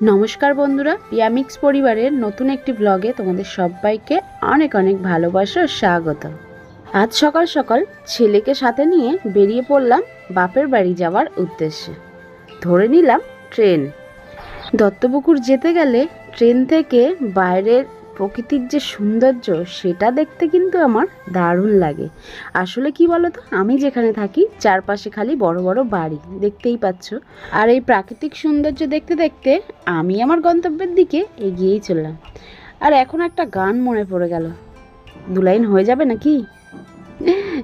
নমস্কার বন্ধুরা পিয়ামিক্স পরিবারের নতুন একটি ব্লগে তোমাদের সবাইকে অনেক অনেক ভালোবাসা ও স্বাগত। আজ সকাল সকাল ছেলেকে সাথে নিয়ে বেরিয়ে পড়লাম বাপের বাড়ি যাওয়ার উদ্দেশ্যে। ধরে নিলাম ট্রেন। দত্তপুকুর যেতে গেলে ট্রেন থেকে বাইরের প্রকৃতির যে সৌন্দর্য, সেটা দেখতে কিন্তু আমার দারুণ লাগে। আসলে কি বলতো? আমি যেখানে থাকি, চারপাশে খালি বড় বড় বাড়ি, দেখতেই পাচ্ছ। আর এই প্রাকৃতিক সৌন্দর্য দেখতে দেখতে আমি আমার গন্তব্যের দিকে এগিয়েই চললাম। আর এখন একটা গান মনে পড়ে গেল। দু লাইন হয়ে যাবে নাকি?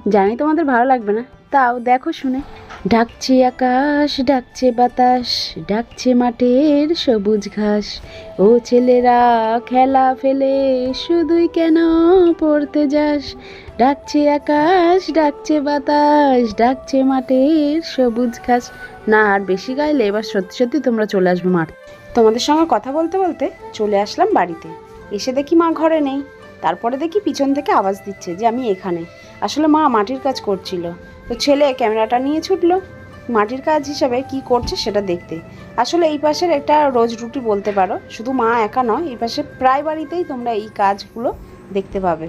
জানি তোমাদের ভালো লাগবে না। তাও দেখো শুনে। ডাকছে আকাশ, ডাকছে বাতাস, ডাকছে মাঠের সবুজ ঘাস। ও ছেলেরা, খেলা ফেলে, শুধুই কেন পড়তে যাস? ডাকছে আকাশ, ডাকছে বাতাস, ডাকছে মাঠের সবুজ ঘাস। না, আর বেশি গাইলে এবার সত্যি সত্যি তোমরা চলে আসবে মাঠ। তোমাদের সঙ্গে কথা বলতে বলতে চলে আসলাম বাড়িতে। এসে দেখি মা ঘরে নেই। তারপরে দেখি পিছন থেকে আওয়াজ দিচ্ছে যে আমি এখানে। আসলে মা মাটির কাজ করছিল। তো ছেলে ক্যামেরাটা নিয়ে ছুটলো। মাটির কাজ হিসাবে কি করছে সেটা দেখতে। আসলে এই পাশের একটা রোজ রুটি বলতে পারো। শুধু মা একা নয়, এই পাশে প্রায় বাড়িতেই তোমরা এই কাজগুলো দেখতে পাবে।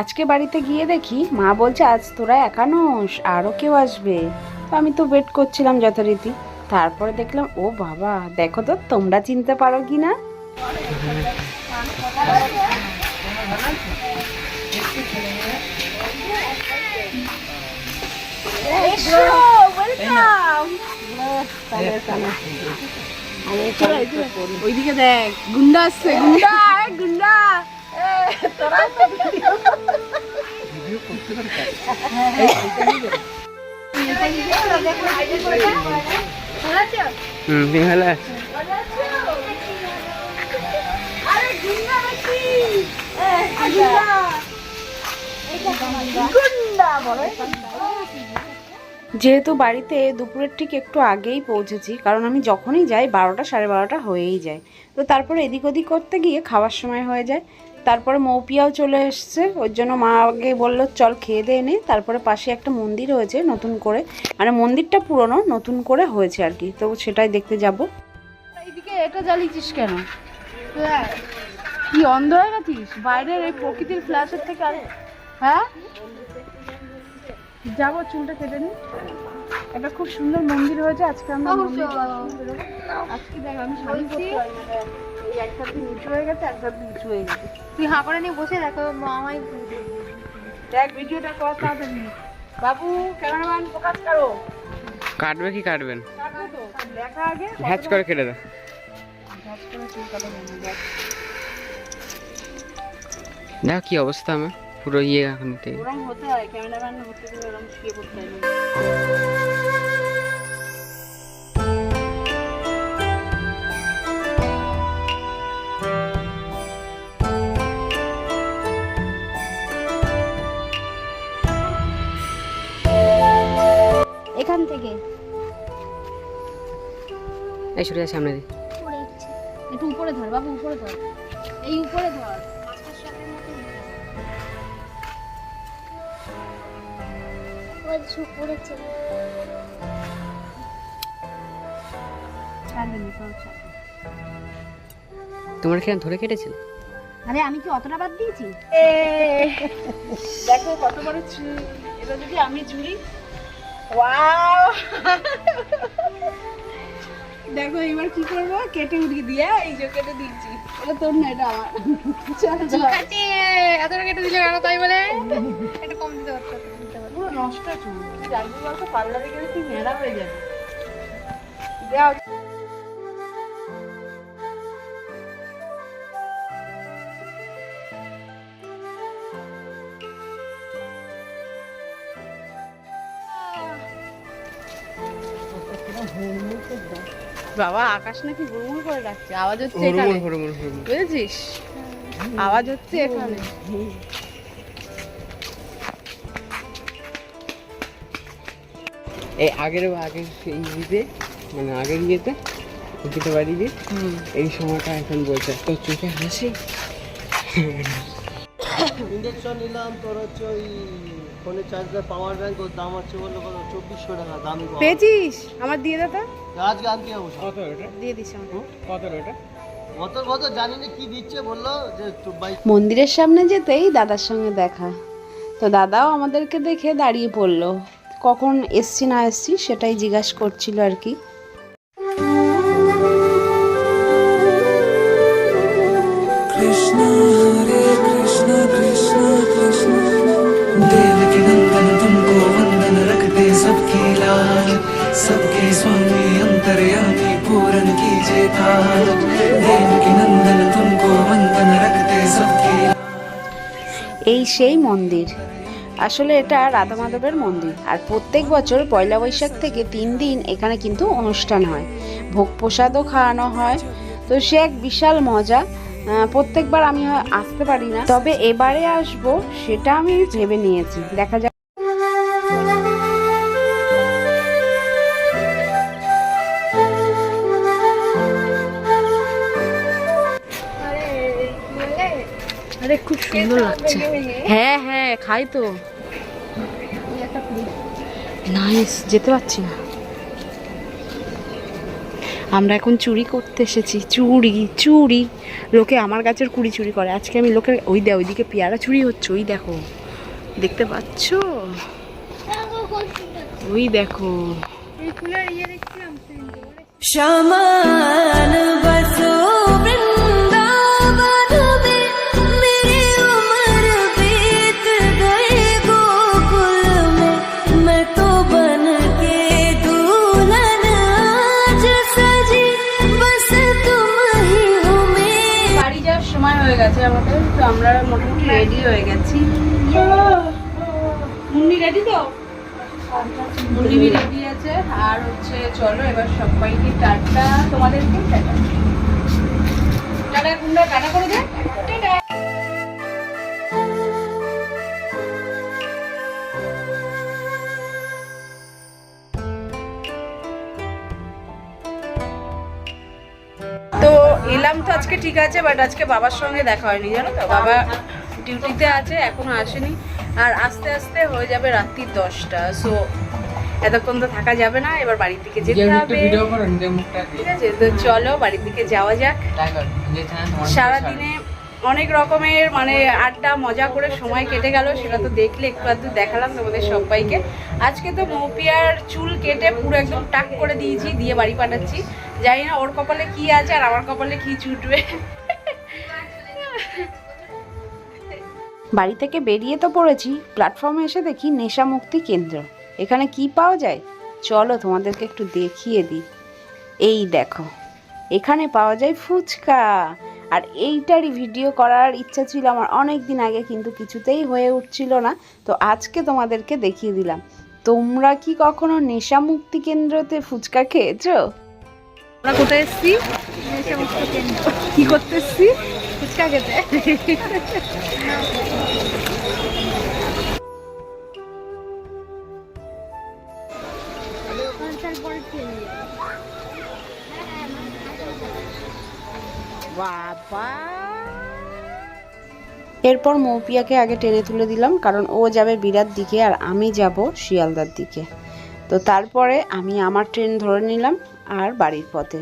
আজকে বাড়িতে গিয়ে দেখি মা বলছে আজ তোরা একা নোস আরও কেউ আসবে। তো আমি তো ওয়েট করছিলাম যথারীতি। তারপরে দেখলাম ও বাবা দেখো তো তোমরা চিনতে পারো কি না? ওইদিকে দেখ গুন্ডা আসছে গুন্ডা। গুন্ডা যেহেতু বাড়িতে দুপুরের ঠিক একটু আগেই পৌঁছেছি, কারণ আমি যখনই যাই বারোটা সাড়ে বারোটা হয়েই যায়। তো তারপরে এদিক ওদিক করতে গিয়ে খাওয়ার সময় হয়ে যায়। তারপরে মৌপিয়াও চলে এসছে ওর জন্য মা আগে বলল চল খেয়ে দিয়ে নে। তারপরে পাশে একটা মন্দির হয়েছে নতুন করে। মানে মন্দিরটা পুরনো নতুন করে হয়েছে আর কি। তো সেটাই দেখতে যাব। এইদিকে এটা জ্বালিয়েছিস কেন? কি অন্ধ হয়ে গেছিস? বাইরের এই প্রকৃতির ফ্ল্যাশের থেকে আর হ্যাঁ? যাব চুলটা কেটে নি। একটা খুব সুন্দর মন্দির হয়েছে আজকে আমরা আজকে দেখ আমি শাড়ি পরতে একটা দিন নিচু হয়ে গেছে নিচু হয়ে গেছে। তুই হাঁ নিয়ে বসে দেখো মামাই দেখ ভিডিওটা কর তাড়াতাড়ি। বাবু ক্যামেরাম্যান ফোকাস করো। কাটবে কি কাটবেন? কাটবো দেখা আগে হ্যাচ করে কেটে দাও দেখ। কি অবস্থা আমার। পুরো ইয়ে এখন হতে হয় ক্যামেরাম্যান হতে গেলে শুয়ে পড়তে এখান থেকে। এই সরে যা সামনে দি। একটু উপরে ধর বাবু উপরে ধর। এই উপরে ধর। তোমার কিরম ধরে কেটেছিল আরে আমি কি অতটা বাদ দিয়েছি? দেখো কত বড় চুল। এটা যদি আমি চুরি ওয়াও দেখো এবার কি করব? কেটে উড়িয়ে দিয়ে এই যে কেটে দিচ্ছি। এটা তোর না এটা আমার। চল আছে এতটা কেটে দিলে কেন তাই বলে? এটা কম দিতে পারতো পুরো নষ্ট চুল। জানবি বলতো পার্লারে গেলে তুই মেলা হয়ে যাবে। দেওয়া বাবা আকাশ নাকি হুড়মুড় করে ডাকছে। আওয়াজ হচ্ছে এখানে। বুঝেছিস? আওয়াজ হচ্ছে এখানে। এই আগের আগের এই ইয়েতে মানে আগের ইয়েতে অঙ্কিত বাড়িতে এই সময়টা এখন বলছে তো চোখে হাসি। ইঞ্জেকশন নিলাম তোর হচ্ছে ওই ফোনে পাওয়ার ব্যাংক ওর দাম আছে বলল কত? চব্বিশশো টাকা দামি পাওয়ার পেয়েছিস? আমার দিয়ে দে তো। আজকে আনতে যাব কত ওটা দিয়ে দিস আমাকে। কত ওটা কত কত? না কি দিচ্ছে বলল যে মন্দিরের সামনে যেতেই দাদার সঙ্গে দেখা। তো দাদাও আমাদেরকে দেখে দাঁড়িয়ে পড়ল। কখন এসছি না এসছি সেটাই জিজ্ঞাসা করছিল আর কি। पूरन कीजिए काज देव के नंदन तुमको वंदन रखते सबकी এই সেই মন্দির আসলে এটা রাধা মাধবের মন্দির আর প্রত্যেক বছর পয়লা বৈশাখ থেকে তিন দিন এখানে কিন্তু অনুষ্ঠান হয় ভোগ প্রসাদও খাওয়ানো হয় তো সে এক বিশাল মজা আহ, প্রত্যেকবার আমি হয় আসতে পারি না তবে এবারে আসবো সেটা আমি ভেবে নিয়েছি দেখা যাক আরে খুব সুন্দর লাগছে। হ্যাঁ হ্যাঁ খাই তো। নাইস যেতে পারছি না। আমরা এখন চুরি করতে এসেছি। চুরি চুরি। লোকে আমার গাছের কুড়ি চুরি করে। আজকে আমি লোকের, ওই দে, ওইদিকে পেয়ারা চুরি হচ্ছে, ওই দেখো। দেখতে পাচ্ছ? ওই দেখো। এই ফুলের সময় হয়ে গেছে আমাদের তো আমরা মোটামুটি রেডি হয়ে গেছি। মুন্নি রেডি তো? মুন্নি রেডি আছে। আর হচ্ছে চলো এবার সবাইকে টাটা। তোমাদেরকে টাটা। টাটা কুন্ডা টাটা করে দে। টাটা। এলাম তো আজকে ঠিক আছে বাট আজকে বাবার সঙ্গে দেখা হয়নি জানো তো? বাবা ডিউটিতে আছে এখনও আসেনি। আর আস্তে আস্তে হয়ে যাবে রাত্রির দশটা সো এতক্ষণ তো থাকা যাবে না এবার বাড়ির দিকে যেতে হবে। ঠিক আছে তো চলো বাড়ির দিকে যাওয়া যাক। সারাদিনে। অনেক রকমের মানে আড্ডা মজা করে সময় কেটে গেল সেটা তো দেখলে একটু আধটু দেখালাম তোমাদের সবাইকে। আজকে তো মৌপিয়ার চুল কেটে পুরো একদম টাক করে দিয়েছি দিয়ে বাড়ি পাঠাচ্ছি। জানি না, ওর কপালে কি আছে আর আমার কপালে কি ছুটবে বাড়ি থেকে বেরিয়ে তো পড়েছি প্ল্যাটফর্মে এসে দেখি নেশা মুক্তি কেন্দ্র। এখানে কি পাওয়া যায়? চলো তোমাদেরকে একটু দেখিয়ে দিই। এই দেখো, এখানে পাওয়া যায় ফুচকা। আর এইটারই ভিডিও করার ইচ্ছা ছিল আমার অনেক দিন আগে, কিন্তু কিছুতেই হয়ে উঠছিল না। তো আজকে তোমাদেরকে দেখিয়ে দিলাম। তোমরা কি কখনো নেশা মুক্তি কেন্দ্রতে ফুচকা খেয়েছো? আমরা কোথায় কি ফুচকা খেতে। এরপর মৌপিয়াকে আগে টেনে তুলে দিলাম, কারণ ও যাবে বিরাট দিকে আর আমি যাব শিয়ালদার দিকে। তো তারপরে আমি আমার ট্রেন ধরে নিলাম আর বাড়ির পথে।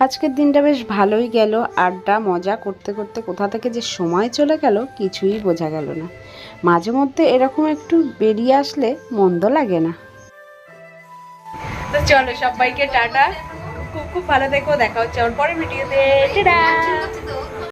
আজকের দিনটা বেশ ভালোই গেল। আড্ডা, মজা করতে করতে কোথা থেকে যে সময় চলে গেল কিছুই বোঝা গেল না। মাঝে মধ্যে এরকম একটু বেরিয়ে আসলে মন্দ লাগে না। তো চলো সবাইকে টাটা। খুব খুব ভালো দেখো দেখা হচ্ছে আমার ভিডিওতে।